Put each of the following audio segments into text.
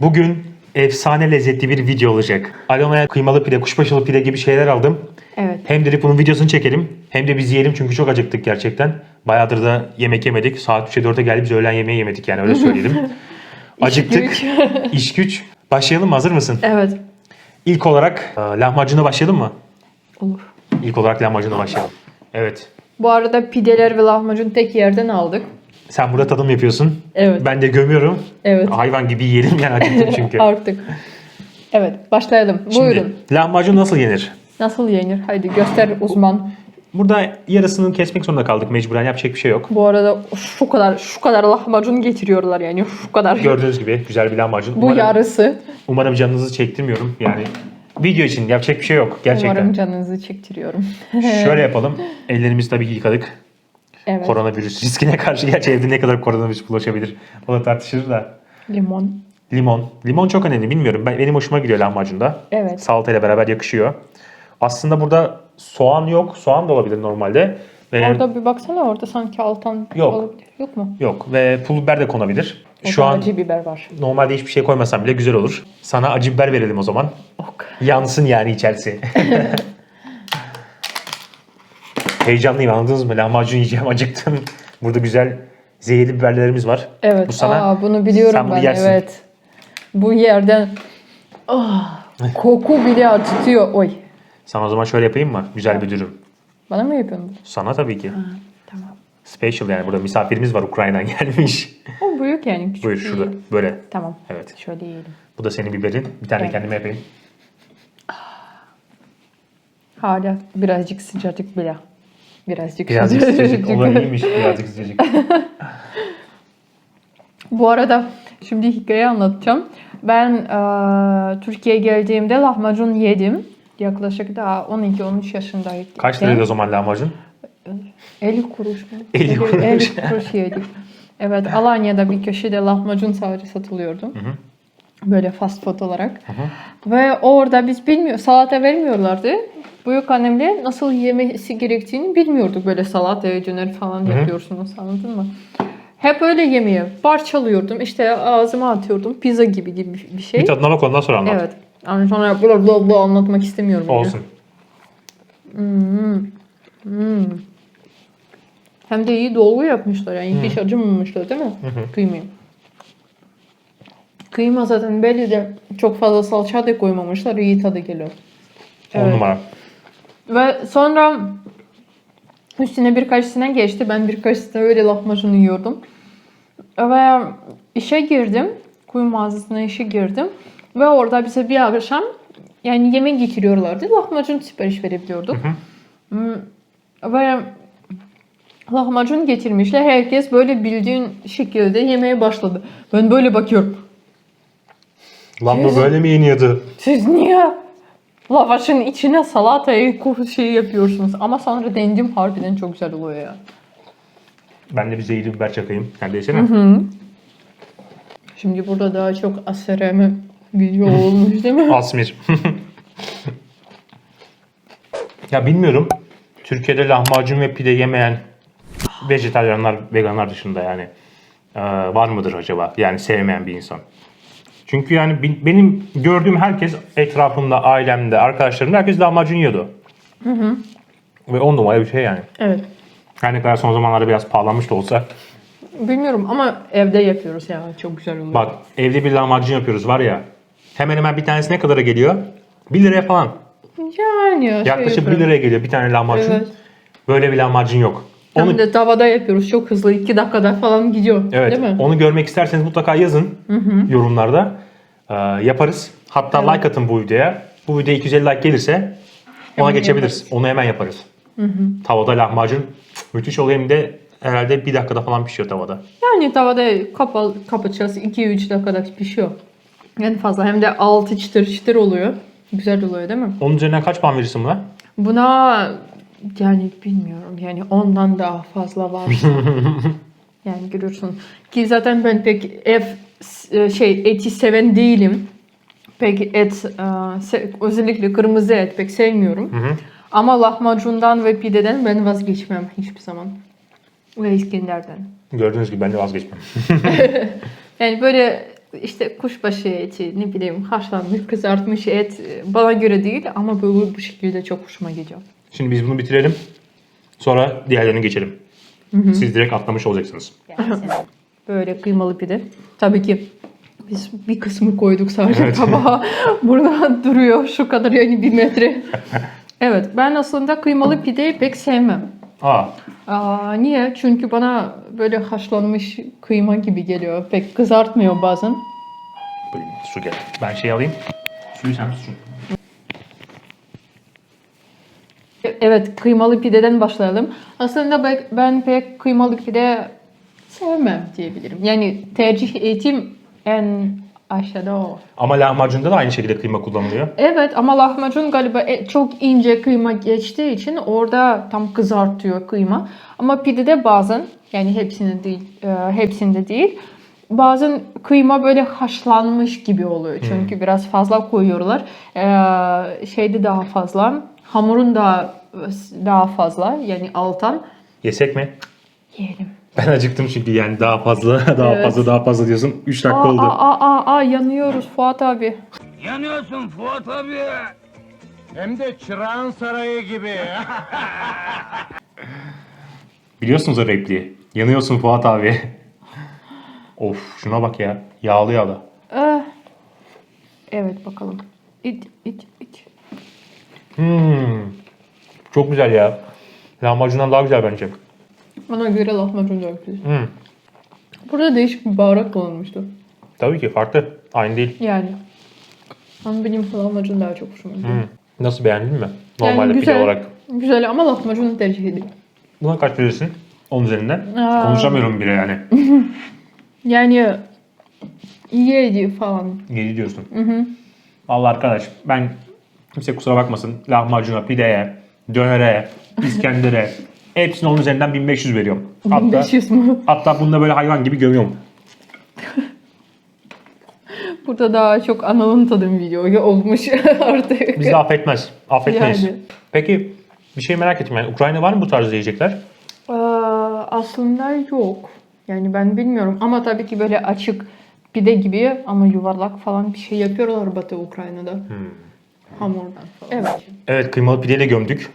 Bugün efsane lezzetli bir video olacak. Alona'ya kıymalı pide, kuşbaşılı pide gibi şeyler aldım. Evet. Hem dedik bunun videosunu çekelim. Hem de biz yiyelim çünkü çok acıktık gerçekten. Bayağıdır da yemek yemedik. Saat 3'e 4'e geldi biz öğlen yemeği yemedik yani öyle söyleyelim. Acıktık. güç. İş güç. Başlayalım mı? Hazır mısın? Evet. İlk olarak e, lahmacunla başlayalım mı? Olur. İlk olarak lahmacunla başlayalım. Evet. Bu arada pideler ve lahmacun tek yerden aldık. Sen burada tadım yapıyorsun. Evet. Ben de gömüyorum. Evet. Hayvan gibi yiyelim yani acıktım çünkü. Artık. Evet. Başlayalım. Şimdi, Buyurun. lahmacun nasıl yenir? Nasıl yenir? Haydi göster uzman. Burada yarısını kesmek zorunda kaldık mecburen yapacak bir şey yok. Bu arada şu kadar şu kadar lahmacun getiriyorlar yani şu kadar. Gördüğünüz gibi güzel bir lahmacun. Bu Umarım- yarısı. Umarım canınızı çektirmiyorum. Yani video için yapacak bir şey yok gerçekten. Umarım canınızı çektiriyorum. Şöyle yapalım. Ellerimizi tabii ki yıkadık. Evet. Koronavirüs riskine karşı gerçi evde ne kadar koronavirüs bulaşabilir. O da tartışılır da. Limon. Limon. Limon çok önemli bilmiyorum. Ben, benim hoşuma gidiyor lahmacunda. Evet. Salatayla beraber yakışıyor. Aslında burada soğan yok. Soğan da olabilir normalde. Ve Orada bir baksana orada sanki altan Yok. olabilir. Yok mu? yok ve pul biber de konabilir. O Şu an acı biber var. normalde hiçbir şey koymasam bile güzel olur. Sana acı biber verelim o zaman. Ok. Yansın yani içerisi. Heyecanlıyım anladınız mı? Lahmacun yiyeceğim acıktım. Burada güzel zehirli biberlerimiz var. Evet. Bu sana- Aa, bunu biliyorum sen bunu ben. yersin. Evet. Bu yerden Ah, koku bile acıtıyor. Oy. Sana o zaman şöyle yapayım mı? Güzel bir dürüm. Bana mı yapıyorsun? Sana tabii ki. Tamam. Special yani burada misafirimiz var Ukrayna'dan gelmiş. O büyük yani küçük Buyur şurada böyle. Tamam. Evet. Şöyle yiyelim. Bu da senin biberin. Bir tane Evet. kendime yapayım. Hala birazcık sıcacık bile. Birazcık, Birazcık sıcacık. O da iyiymiş birazcık sıcacık. Bu arada şimdi hikaye anlatacağım. Ben eee, Türkiye'ye geldiğimde lahmacun yedim. Yaklaşık daha 12-13 yaşındaydım. Kaç liraydı o zaman lahmacun? 50 kuruş mu? 50 kuruş. 50 kuruş yedik. Evet Alanya'da bir köşede lahmacun sadece satılıyordu. Böyle fast food olarak. Ve orada biz bilmiyor salata vermiyorlardı. Büyük annemle nasıl yemesi gerektiğini bilmiyorduk. Böyle salata, döner falan yapıyorsunuz anladın mı? Hep öyle yemeye parçalıyordum. İşte ağzıma atıyordum. Pizza gibi gibi bir şey. Bir tadına bak ondan sonra anlat. Evet. Yani sonra bla bla bla anlatmak istemiyorum. Olsun. Hem de iyi dolgu yapmışlar yani hiç acımamışlar değil mi? Kıymayı. Kıyma zaten belli de çok fazla salça da koymamışlar iyi tadı geliyor. On Evet. numara. Ve sonra üstüne birkaç sene geçti. Ben birkaç sene öyle lahmacun yiyordum. Ve işe girdim. Kuyu mağazasına işe girdim. Ve orada bize bir akşam yani yemek getiriyorlardı. Lahmacun sipariş verebiliyorduk. Hmm, Ve lahmacun getirmişler. Herkes böyle bildiğin şekilde yemeye başladı. Ben böyle bakıyorum. Lan bu böyle mi yeniyordu? Siz niye lavaşın içine salatayı şey yapıyorsunuz? Ama sonra deneyim harbiden çok güzel oluyor ya. Ben de bir zehirli biber çakayım. Sen de yesene. Şimdi burada daha çok asereme video olmuş değil mi? Asmir. ya bilmiyorum. Türkiye'de lahmacun ve pide yemeyen vejetaryenler, veganlar dışında yani e, var mıdır acaba? Yani sevmeyen bir insan. Çünkü yani benim gördüğüm herkes etrafımda, ailemde, arkadaşlarımda herkes lahmacun yiyordu. Ve on numara bir şey yani. Evet. Her ne kadar son zamanlarda biraz pahalanmış da olsa. Bilmiyorum ama evde yapıyoruz ya. Çok güzel oluyor. Bak evde bir lahmacun yapıyoruz var ya. Hemen hemen bir tanesi ne kadara geliyor? 1 liraya falan. Yani ya, şey Yaklaşık 1 yapıyorum. liraya geliyor bir tane lahmacun. Evet. Böyle bir lahmacun yok. Onu, Hem de tavada yapıyoruz. Çok hızlı. 2 dakikada falan gidiyor. evet, Değil mi? onu görmek isterseniz mutlaka yazın yorumlarda. Ee, yaparız. Hatta Evet. like atın bu videoya. Bu videoya 250 like gelirse ona Hemen geçebiliriz. yaparız. Onu hemen yaparız. Tavada lahmacun müthiş oluyor hem de herhalde bir dakikada falan pişiyor tavada. Yani tavada kapalı, kapatacağız. 2-3 dakikada pişiyor. En fazla. Hem de altı çıtır çıtır oluyor. Güzel oluyor değil mi? Onun üzerinden kaç puan verirsin buna? Buna yani bilmiyorum yani ondan daha fazla var. yani görürsün. Ki zaten ben pek ev e, şey eti seven değilim. Pek et e, özellikle kırmızı et pek sevmiyorum. Ama lahmacundan ve pideden ben vazgeçmem hiçbir zaman. Ve İskender'den. Gördüğünüz gibi ben de vazgeçmem. Yani böyle işte kuşbaşı eti, ne bileyim haşlanmış, kızartmış et e, bana göre değil ama böyle bu şekilde çok hoşuma gidiyor. Şimdi biz bunu bitirelim. Sonra diğerlerine geçelim. Siz direkt atlamış olacaksınız. Böyle kıymalı pide. Tabii ki biz bir kısmı koyduk sadece Evet. tabağa. Burada duruyor şu kadar yani bir metre. evet ben aslında kıymalı pideyi pek sevmem. Aa, Aa, niye? Çünkü bana böyle haşlanmış kıyma gibi geliyor. Pek kızartmıyor bazen. böyle su gel. Ben şey alayım. Suyu sen tutsun. Evet, kıymalı pideden başlayalım. Aslında ben, pek kıymalı pide sevmem diyebilirim. Yani tercih etim en aşağıda o. Ama lahmacunda da aynı şekilde kıyma kullanılıyor. Evet ama lahmacun galiba e- çok ince kıyma geçtiği için orada tam kızartıyor kıyma. Ama pidede bazen yani hepsinde değil, e, hepsinde değil. Bazen kıyma böyle haşlanmış gibi oluyor. Çünkü biraz fazla koyuyorlar. E, şeyde daha fazla. Hamurun da daha fazla yani altan. Yesek mi? Yiyelim. Ben acıktım çünkü yani daha fazla, daha Evet. fazla, daha fazla diyorsun. 3 dakika Aa, oldu. aa, aa, aa, yanıyoruz Fuat abi. Yanıyorsun Fuat abi. Hem de çırağın sarayı gibi. Biliyorsunuz o repliği. Yanıyorsun Fuat abi. of şuna bak ya. Yağlı yağlı. Eh. Evet bakalım. İç, iç, iç. Hmm. Çok güzel ya. Lahmacundan daha güzel bence. Bana göre lahmacun daha güzel. Hmm. Burada değişik bir baharat kullanılmıştı. Tabii ki farklı. Aynı değil. Yani. Ama benim lahmacun daha çok hoşuma gidiyor. Hmm. Nasıl beğendin mi? Yani Normalde pide güzel. olarak. Güzel ama lahmacunu tercih ediyorum. Buna kaç verirsin? 10 üzerinden. Aa. Konuşamıyorum bile yani. Yani yedi falan. 7 diyorsun. Vallahi arkadaş ben kimse kusura bakmasın lahmacuna, pideye, dönere, iskendere hepsine 10 üzerinden 1500 veriyorum. Hatta, 1500 mu? hatta bunu da böyle hayvan gibi gömüyorum. Burada daha çok analın tadım videoyu olmuş artık. Bizi affetmez. Affetmeyiz. Yani. Peki bir şey merak ettim yani Ukrayna var mı bu tarz yiyecekler? Aslında yok. Yani ben bilmiyorum ama tabii ki böyle açık pide gibi ama yuvarlak falan bir şey yapıyorlar Batı Ukrayna'da. Hamurdan falan. Evet. Evet kıymalı pideyi de gömdük.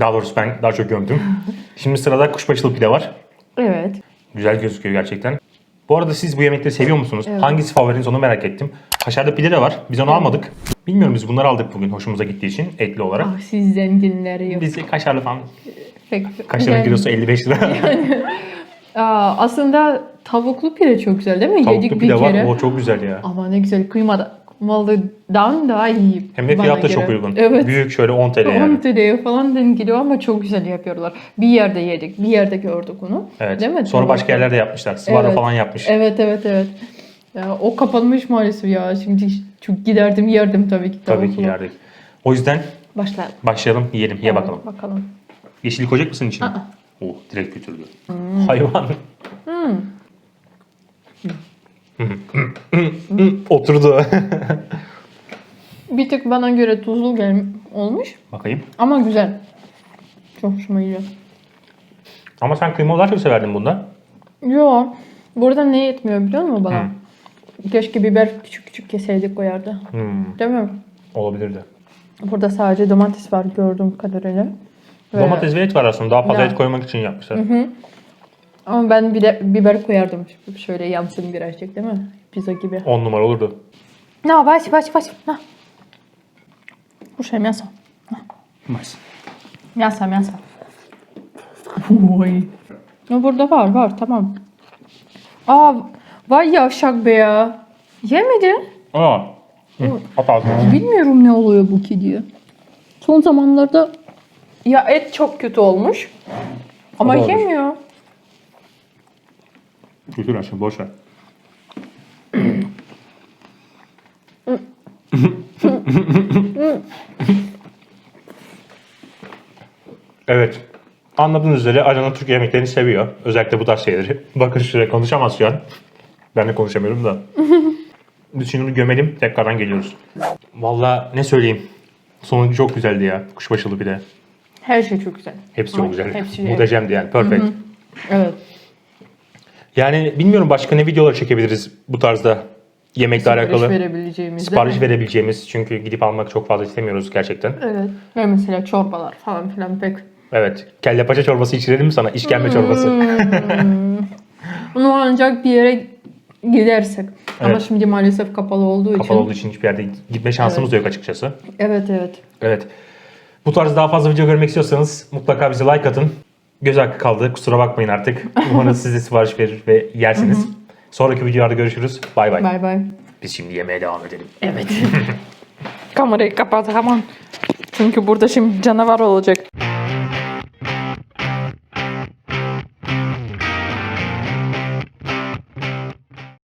Daha doğrusu ben daha çok gömdüm. Şimdi sırada kuşbaşılı pide var. Evet. Güzel gözüküyor gerçekten. Bu arada siz bu yemekleri seviyor musunuz? Evet. Hangisi favoriniz onu merak ettim. Kaşarlı pide de var. Biz onu almadık. Bilmiyorum biz bunları aldık bugün hoşumuza gittiği için etli olarak. Ah siz zenginler yok. Biz kaşarlı falan. Pek, Kaşarın yani- kilosu 55 lira. Aa, aslında tavuklu pide çok güzel değil mi? Tavuklu Yedik pide bir var. kere. O çok güzel ya. Ama ne güzel kıymadan daha iyi. Hem de fiyat da çok uygun. Evet. Büyük şöyle 10 TL 10 yani. TL'ye falan denk geliyor ama çok güzel yapıyorlar. Bir yerde yedik, bir yerde gördük onu. Evet. Değil mi? Sonra başka yerlerde yapmışlar. Sıvara Evet. falan yapmış. Evet evet evet. Ya, o kapanmış maalesef ya. Şimdi çok giderdim yerdim tabii ki Tabii ki yerdik. O yüzden Başlayalım. başlayalım yiyelim. Ye Evet, bakalım. Bakalım. Yeşillik koyacak mısın içine? Aa. Oh direkt götürdü. Hayvan. Oturdu. Bir tık bana göre tuzlu gel olmuş Bakayım. ama güzel. Çok hoşuma gidiyor. Ama sen kıymalı daha çok severdin bundan. Yo. Burada ne yetmiyor biliyor musun bana? Hı. Keşke biber küçük küçük keseydik koyardı. Hmm, Değil mi? olabilirdi. Burada sadece domates var gördüğüm kadarıyla. Ve- Domates ve et var aslında. Daha fazla Ya. et koymak için yapmışlar. Ama ben bir de biber koyardım. Şöyle yansın birazcık değil mi? Pizza gibi. 10 numara olurdu. No, weź, weź, weź. No. Kuszaj mięso. Nice. Mięsa, mięsa. Oy. No burada var, var. Tamam. Aa, vay yavşak be ya. Yemedi. Aa. Hı. At ağzına. Bilmiyorum ne oluyor bu kediye. Son zamanlarda ya et çok kötü olmuş. Ama Olmuş. yemiyor. Götür aşkım boş ver. evet. Anladığınız üzere Ajan'ın Türk yemeklerini seviyor. Özellikle bu tarz şeyleri. Bakın şuraya konuşamaz şu an. Ben de konuşamıyorum da. Biz şimdi bunu gömelim. Tekrardan geliyoruz. Vallahi ne söyleyeyim. Sonucu çok güzeldi ya. Kuşbaşılı bir de. Her şey çok güzel. Hepsi çok güzel. hepsi- Muhteşemdi yani. Perfect. Evet. Yani bilmiyorum başka ne videolar çekebiliriz bu tarzda. Yemekle Sipariş alakalı verebileceğimiz. sipariş değil mi? verebileceğimiz çünkü gidip almak çok fazla istemiyoruz gerçekten. Evet. Ve mesela çorbalar falan filan pek. Evet. Kelle paça çorbası içirelim mi sana? İşkembe çorbası. Onu ancak bir yere gidersek. Ama Evet. şimdi maalesef kapalı olduğu Kapalı için. olduğu için hiçbir yerde gitme şansımız da yok açıkçası. Evet evet. Evet. Bu tarz daha fazla video görmek istiyorsanız mutlaka bize like atın. Göz hakkı kaldı. Kusura bakmayın artık. Umarım siz de sipariş verir ve yersiniz. Sonraki videolarda görüşürüz. Bay bay. Bay bay. Biz şimdi yemeğe devam edelim. Evet. Kamerayı kapat hemen. Çünkü burada şimdi canavar olacak.